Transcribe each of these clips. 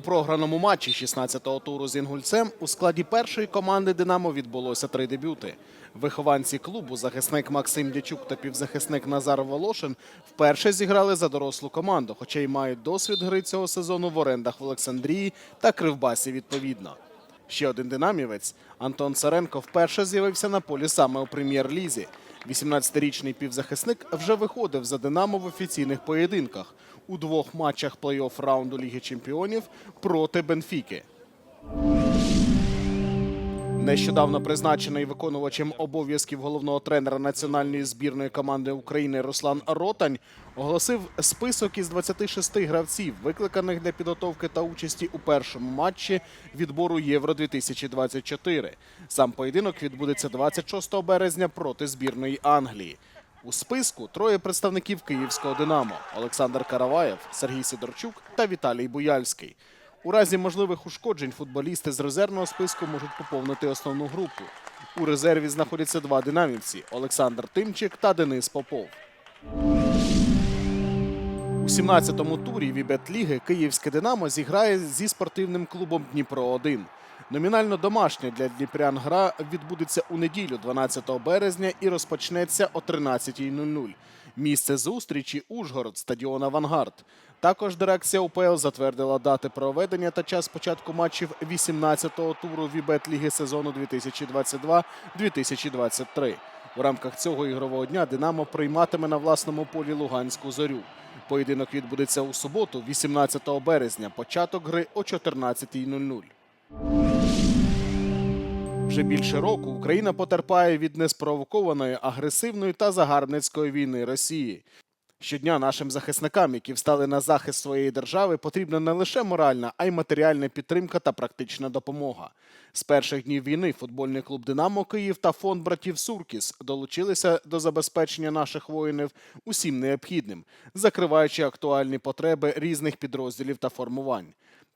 програному матчі 16-го туру з Інгульцем у складі першої команди Динамо відбулося три дебюти. Вихованці клубу, захисник Максим Дячук та півзахисник Назар Волошин вперше зіграли за дорослу команду, хоча й мають досвід гри цього сезону в орендах в Олександрії та Кривбасі відповідно. Ще один динамівець Антон Царенко вперше з'явився на полі саме у прем'єр-лізі. 18-річний півзахисник вже виходив за Динамо в офіційних поєдинках у двох матчах плей-офф раунду Ліги Чемпіонів проти Бенфіки. Нещодавно призначений виконувачем обов'язків головного тренера національної збірної команди України Руслан Ротань оголосив список із 26 гравців, викликаних для підготовки та участі у першому матчі відбору Євро 2024. Сам поєдинок відбудеться 26 березня проти збірної Англії. У списку троє представників київського Динамо: Олександр Караваєв, Сергій Сидорчук та Віталій Буяльський. У разі можливих ушкоджень футболісти з резервного списку можуть поповнити основну групу. У резерві знаходяться два динамівці Олександр Тимчик та Денис Попов. У 17-му турі Вібет-ліги київське Динамо зіграє зі спортивним клубом Дніпро 1 Номінально домашня для дніпрян гра відбудеться у неділю, 12 березня, і розпочнеться о 13.00. Місце зустрічі Ужгород, стадіон Авангард. Також дирекція УПЛ затвердила дати проведення та час початку матчів 18-го туру Вібет Ліги сезону 2022-2023. У рамках цього ігрового дня Динамо прийматиме на власному полі Луганську зорю. Поєдинок відбудеться у суботу, 18 березня. Початок гри о 14.00. Вже більше року Україна потерпає від неспровокованої агресивної та загарбницької війни Росії. Щодня нашим захисникам, які встали на захист своєї держави, потрібна не лише моральна, а й матеріальна підтримка та практична допомога. З перших днів війни футбольний клуб Динамо Київ та фонд братів Суркіс долучилися до забезпечення наших воїнів усім необхідним, закриваючи актуальні потреби різних підрозділів та формувань.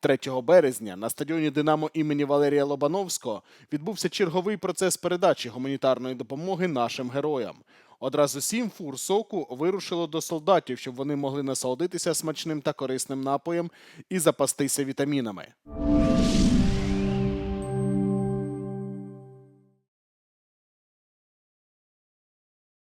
3 березня на стадіоні Динамо імені Валерія Лобановського відбувся черговий процес передачі гуманітарної допомоги нашим героям. Одразу сім фур соку вирушило до солдатів, щоб вони могли насолодитися смачним та корисним напоєм і запастися вітамінами.